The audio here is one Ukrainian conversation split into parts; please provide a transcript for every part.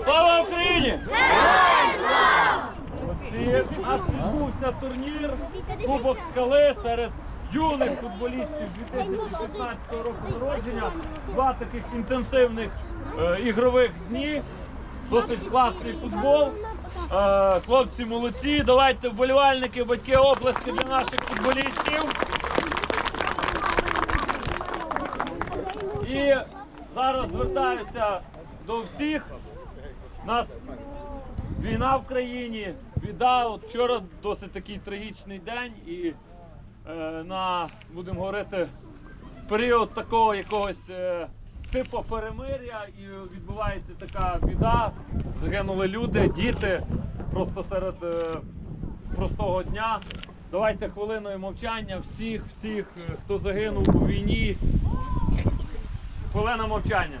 Слава Україні! У нас відбувся турнір Кубок скали серед юних футболістів 2016 року народження. Два таких інтенсивних е, ігрових дні. Досить класний футбол. Е, хлопці молодці. Давайте вболівальники, батьки оплески для наших футболістів. І зараз звертаюся до всіх. Нас війна в країні, біда. От вчора досить такий трагічний день, і е, на, будемо говорити, період такого якогось е, типу перемир'я, і відбувається така біда. Загинули люди, діти просто серед е, простого дня. Давайте хвилиною мовчання всіх, всіх, е, хто загинув у війні. Хвилина мовчання.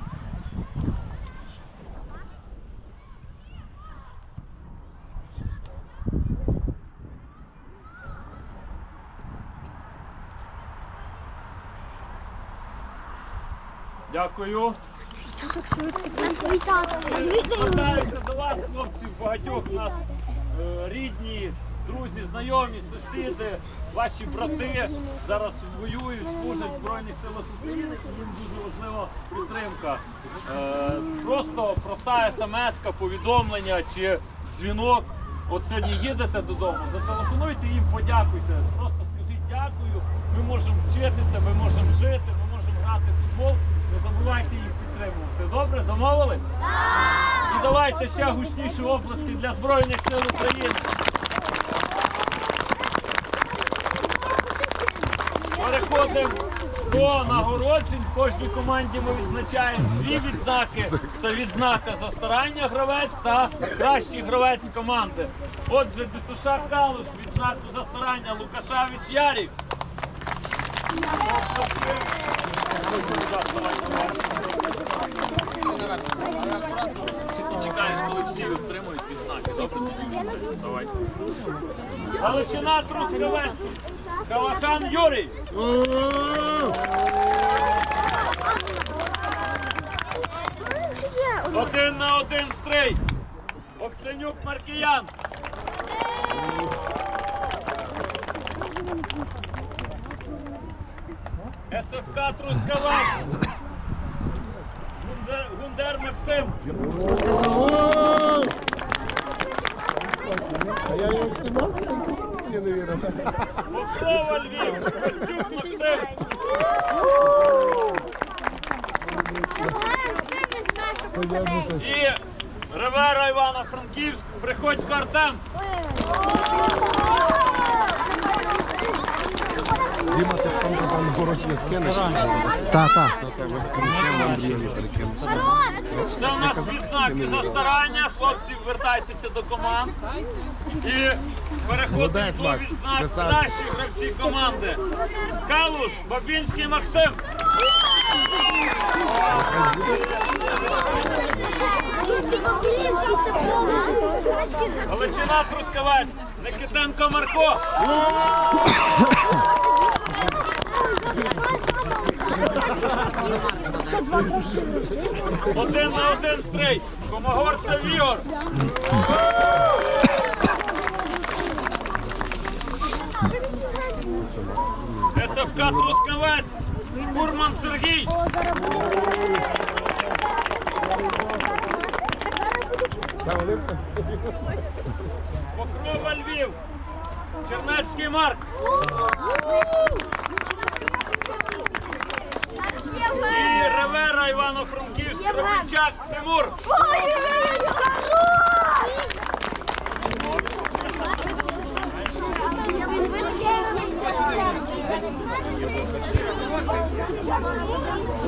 Дякую. Звертаюся до вас, хлопці, багатьох у нас е, рідні, друзі, знайомі, сусіди, ваші брати зараз воюють, служать в Збройних силах України, і їм дуже важлива підтримка. Е, просто проста смс, повідомлення чи дзвінок. От сьогодні їдете додому, зателефонуйте їм, подякуйте. Просто скажіть дякую. Ми можемо вчитися, ми можемо жити, ми можемо грати футбол. Не забувайте їх підтримувати. Добре, домовились? І давайте ще гучніші оплески для Збройних сил України. Переходимо до нагороджень. В кожній команді ми відзначаємо дві відзнаки. Це відзнака за старання гравець та кращий гравець команди. Отже, Десуша Калуш, відзнаку за старання Лукашавич Ярік. Чекаєш, коли всі отримують відзнаки? Добре? Давай. Галичина Трускавець. Калахан Юрій. Один на один стрій. Оксенюк Маркіян. СФК Трускавець. Гундер, Максим. А я його знімав? Я не вірю. Покрова Львів. Костюк Максим. І Ривера Івано-Франківськ. Приходько Артем. Діма, ти там там горочні скинеш? Та, та. Це у нас відзнаки за старання. Хлопці, вертайтеся до команд. І переходимо до відзнак кращі гравці команди. Калуш, Бабінський Максим. Галичина Трускавець. Никитенко Марко. Один на один стрій. Комогорця Вігор. СФК Трускавець. Курман Сергій. Покрова Львів. Чернецький Марк. Костяк, Тимур!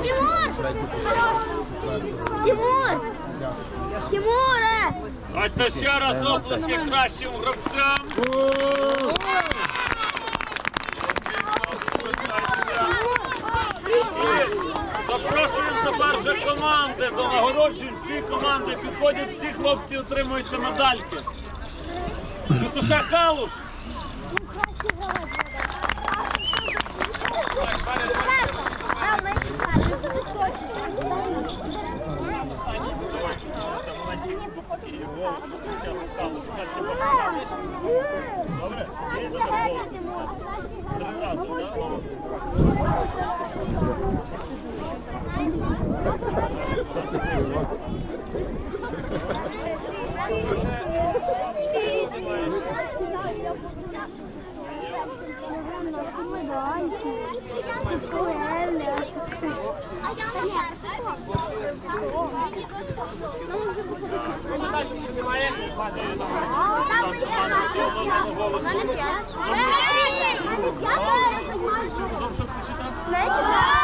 Тимур! Тимур! Э! Тимура! А то ще раз оплески кращим гравцям! Тимур! Запрошуємо тепер вже команди до нагороджень. Всі команди підходять, всі хлопці отримуються медальки. Висоша Калуш. І голос спочатку стало, що наче башка. Добре? Є зараз голос. Три рази, так? Голос. Разом, щоб почитати? Галичина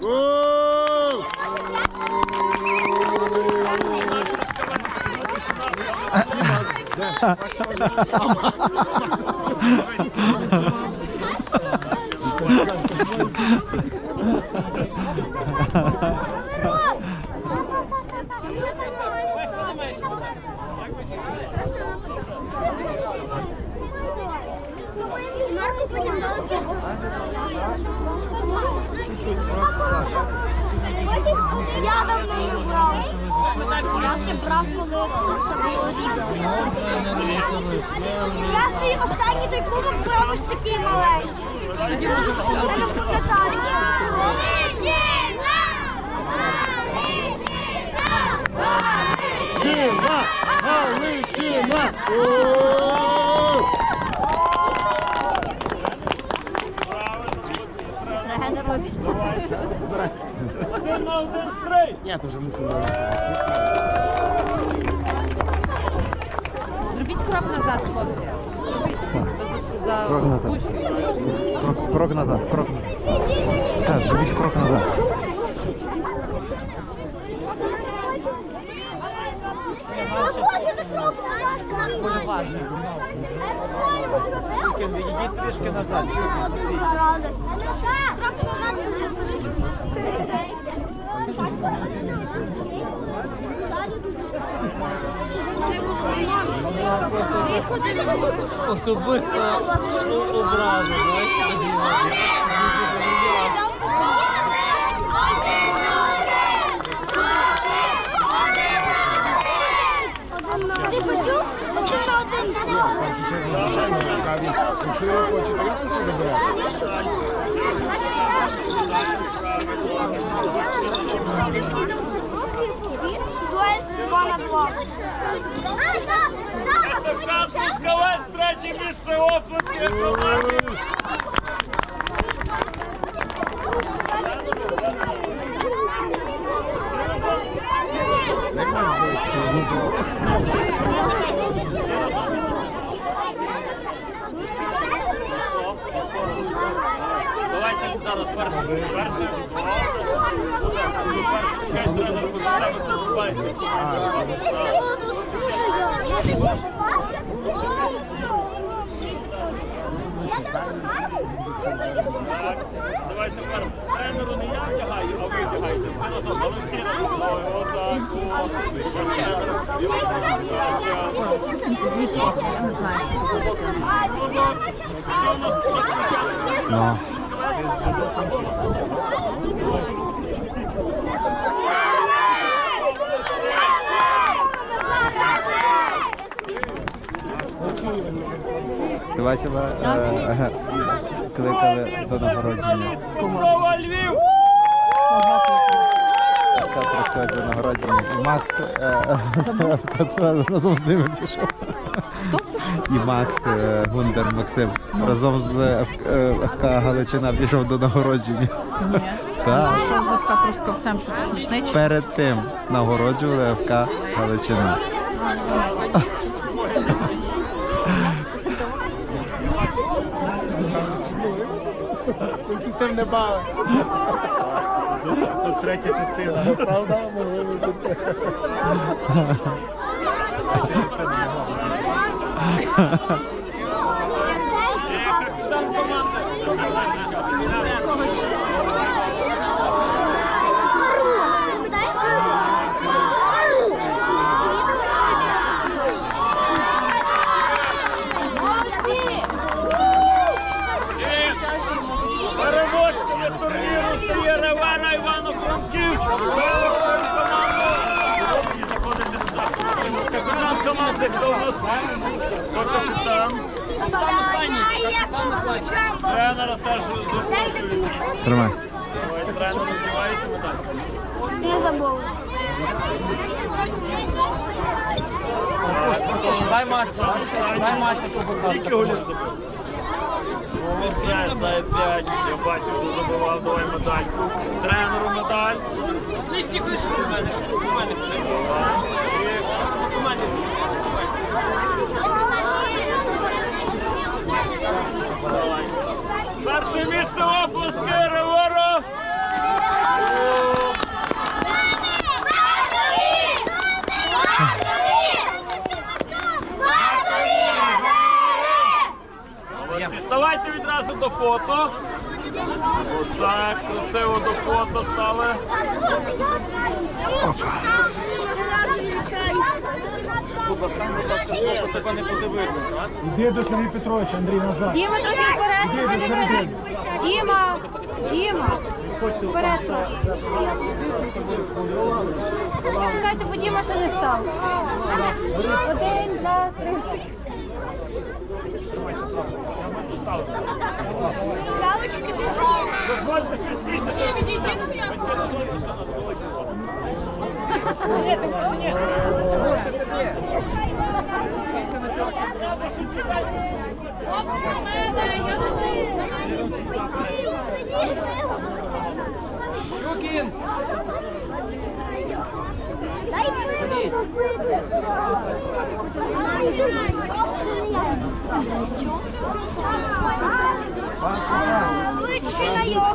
Трускавець! Оу! Я давно не брав. Я ще брав, коли Я свій останній той кубок брав ось такий маленький. Галичина! Галичина! Оу! Стрий! Ні, то вже мусимо. Зробіть крок назад, хлопці. Крок назад. Крок, крок назад, крок назад. Так, зробіть крок назад. Відійдіть трішки назад. Один заради. Особисто образу, Ти почув? Почув на один Звичайно, цікаві. Якщо я хочу, то я теж забираю. Два на два. СФК Трускавець, третє місце оплески команди. Давайте зараз перший. Перший. Так, давай тепер тренеру не я вдягаю, а ви вдягаєте. Це разом, але всі разом. Ой, Отак. Я не знаю, що це. Що у нас? Що спочатку? Ну. Ти е, кликали до нагородження. Дуброва, Львів! Та до нагородження. І Макс разом з ними пішов. І Макс е, Гундер Максим разом з е, ФК Галичина пішов до нагородження. Так. Що за ФК Трускавцем, що це Перед тим нагороджували ФК Галичина. Ти з тим не бали. Тут третя частина. Правда? Могли тут. бути. Капітан Хто капітан? Тренера теж запрошують. Тримай. Давай, тренер надіваєте медаль. Не забув. Дай Масі, дай Масі тут, будь Скільки голів забив? Молодець, дай 5. Я бачу, що забивав, давай медальку. Тренеру медаль. Ти стільки у мене, у мене. У мене. Місце оплески Реворо. Ставайте відразу до фото. Отак, красиво до фото стали. Іди до Сергія Петровича, Андрій, назад. Діма, трохи вперед, Іди, вперед. іди. Діма, Діма, вперед трошки. Чекайте, бо Діма ще не став. Один, два, три. Ще стійте, що Батьки, дозвольте, що Дай пиво Чукін! Лучше на його.